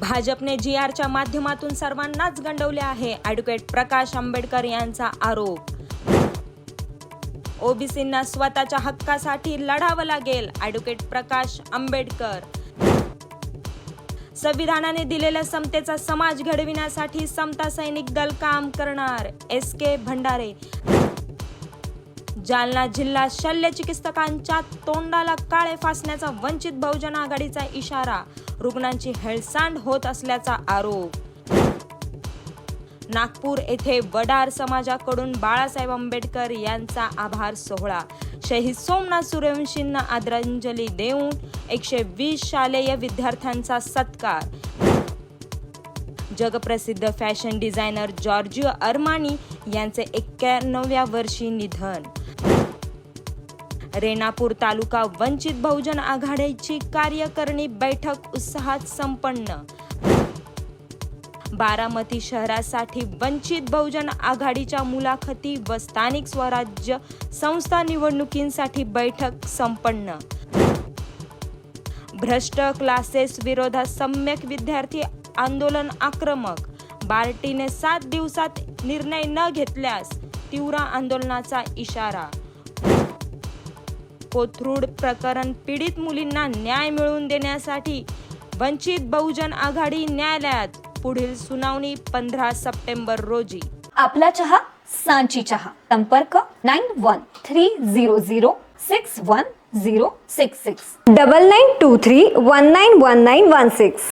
भाजपने जी आरच्या माध्यमातून सर्वांनाच गंडवले आहे. ॲडव्होकेट प्रकाश आंबेडकर यांचा आरोप. ओबीसींना स्वतःच्या हक्कासाठी लढावं लागेल ॲडव्होकेट प्रकाश आंबेडकर. संविधानाने दिलेल्या समतेचा समाज घडविण्यासाठी समता सैनिक दल काम करणार एस के भंडारे. जालना जिल्हा शल्य चिकित्सकांच्या तोंडाला काळे फासण्याचा वंचित बहुजन आघाडीचा इशारा. रुग्णांची हेळसांड होत असल्याचा आरोप. नागपूर येथे वडार समाजाकडून बाळासाहेब आंबेडकर यांचा आभार सोहळा. शहीद सोमनाथ सूर्यवंशींना आदरांजली देऊन एकशे वीस शालेय विद्यार्थ्यांचा सत्कार. जगप्रसिद्ध फॅशन डिझायनर जॉर्जिओ अरमानी यांचे एक्क्याण्णव्या वर्षी निधन. रेणापूर तालुका वंचित बहुजन आघाडीची कार्यकारिणी बैठक उत्साहात संपन्न. बारामती शहरासाठी वंचित बहुजन आघाडीच्या मुलाखती व स्थानिक स्वराज्य संस्था निवडणुकींसाठी बैठक संपन्न. भ्रष्ट क्लासेस विरोधात सम्यक विद्यार्थी आंदोलन आक्रमक. बार्टीने सात दिवसात निर्णय न घेतल्यास तीव्र आंदोलनाचा इशारा कोथरूड प्रकरण पीडित मुलींना न्याय मिळवून देण्यासाठी वंचित बहुजन आघाडी न्यायालयात पुढील सुनावणी पंधरा सप्टेंबर रोजी. आपला चहा सांची चहा. संपर्क nine one three zero zero six one zero six six. Double nine two three one nine one nine one six.